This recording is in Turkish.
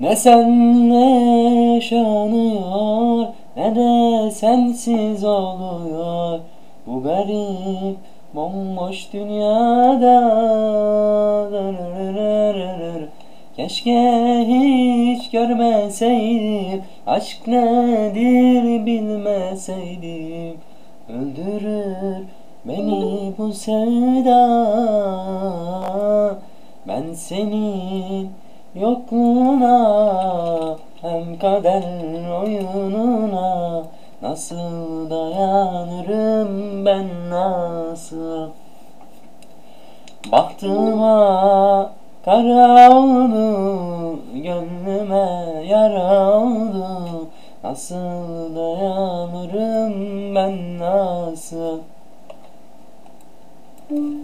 Ne senle yaşanıyor ne de sensiz oluyor. Bu garip bomboş dünyada. Keşke hiç görmeseydim Aşk nedir bilmeseydim. Öldürür beni bu sevda. Ben senin Yokluğuna hem kader oyununa Nasıl dayanırım ben nasıl Bahtıma kara oldu Gönlüme yara oldu Nasıl dayanırım ben nasıl Thank you.